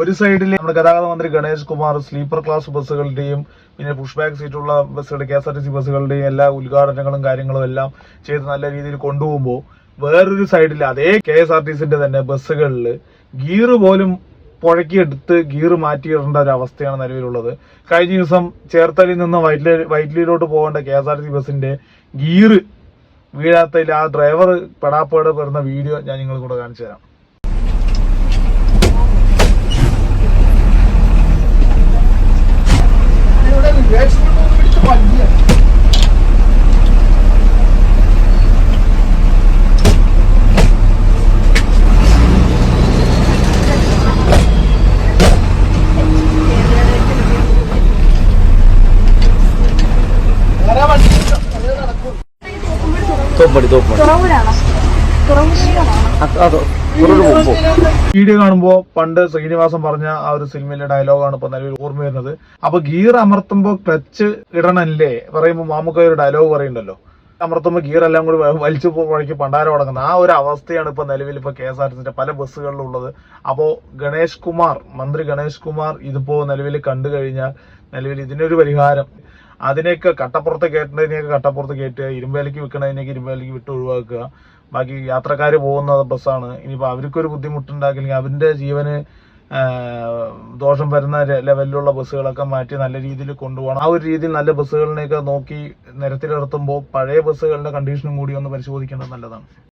ഒരു സൈഡിൽ നമ്മുടെ ഗതാഗത മന്ത്രി ഗണേഷ് കുമാർ സ്ലീപ്പർ ക്ലാസ് ബസ്സുകളുടെയും പിന്നെ പുഷ് ബാക്ക് സീറ്റുള്ള ബസ്സുകളുടെ K S R T C ബസ്സുകളുടെയും എല്ലാ ഉദ്ഘാടനങ്ങളും കാര്യങ്ങളും എല്ലാം ചെയ്ത് നല്ല രീതിയിൽ കൊണ്ടുപോകുമ്പോൾ വേറൊരു സൈഡിൽ അതേ കെ എസ് ആർ ടി സിന്റെ തന്നെ ബസ്സുകളിൽ ഗിയർ പോലും പുഴക്കിയെടുത്ത് ഗിയർ മാറ്റിയിടേണ്ട ഒരു അവസ്ഥയാണ് നിലവിലുള്ളത്. കഴിഞ്ഞ ദിവസം ചേർത്തലയിൽ നിന്ന് വൈറ്റ്ലി വൈറ്റ്ലിയിലോട്ട് പോകേണ്ട K S R T C ബസ്സിന്റെ ഗിയർ വീഴാത്തതിൽ ആ ഡ്രൈവർ പെടാപ്പേട് പെടുന്ന വീഡിയോ ഞാൻ നിങ്ങൾ കൂടെ കാണിച്ചു തരാം. തോപ്പടി തോപ്പടി വീഡിയോ കാണുമ്പോൾ പണ്ട് ശ്രീനിവാസം പറഞ്ഞ ആ ഒരു സിനിമയിലെ ഡയലോഗാണ് ഇപ്പൊ നിലവിൽ ഓർമ്മ വരുന്നത്. അപ്പൊ ഗിയർ അമർത്തുമ്പോ ക്ലച്ച് ഇടണല്ലേ? പറയുമ്പോൾ മാമുക്ക ഒരു ഡയലോഗ് പറയുന്നുണ്ടല്ലോ. അമർത്തുമ്പോൾ ഗീർ എല്ലാം കൂടി വലിച്ചു വഴിക്ക് പണ്ടാരം അടങ്ങുന്ന ആ ഒരു അവസ്ഥയാണ് ഇപ്പൊ നിലവിൽ ഇപ്പൊ കെ എസ് ആർ ടി സിന്റെ പല ബസ്സുകളിലും ഉള്ളത്. അപ്പോ ഗണേഷ് കുമാർ മന്ത്രി ഗണേഷ് കുമാർ ഇതിപ്പോ നിലവിൽ കണ്ടു കഴിഞ്ഞാൽ നിലവിൽ ഇതിനൊരു പരിഹാരം. അതിനെയൊക്കെ കട്ടപ്പുറത്ത് കയറ്റുന്നതിനെയൊക്കെ കട്ടപ്പുറത്ത് കയറ്റുക ഇരുമ്പേലിക്ക് വിൽക്കണതിനെയൊക്കെ ഇരുമ്പേലിക്ക് വിട്ട് ഒഴിവാക്കുക. ബാക്കി യാത്രക്കാർ പോകുന്ന ബസ്സാണ്. ഇനിയിപ്പോൾ അവർക്കൊരു ബുദ്ധിമുട്ടുണ്ടാക്കില്ലെങ്കിൽ അവരുടെ ജീവന് ദോഷം വരുന്ന ലെവലിലുള്ള ബസ്സുകളൊക്കെ മാറ്റി നല്ല രീതിയിൽ കൊണ്ടുപോകണം. ആ ഒരു രീതിയിൽ നല്ല ബസ്സുകളിനെയൊക്കെ നോക്കി നിരത്തിലിറത്തുമ്പോൾ പഴയ ബസ്സുകളുടെ കണ്ടീഷനും കൂടി ഒന്ന് പരിശോധിക്കേണ്ടത് നല്ലതാണ്.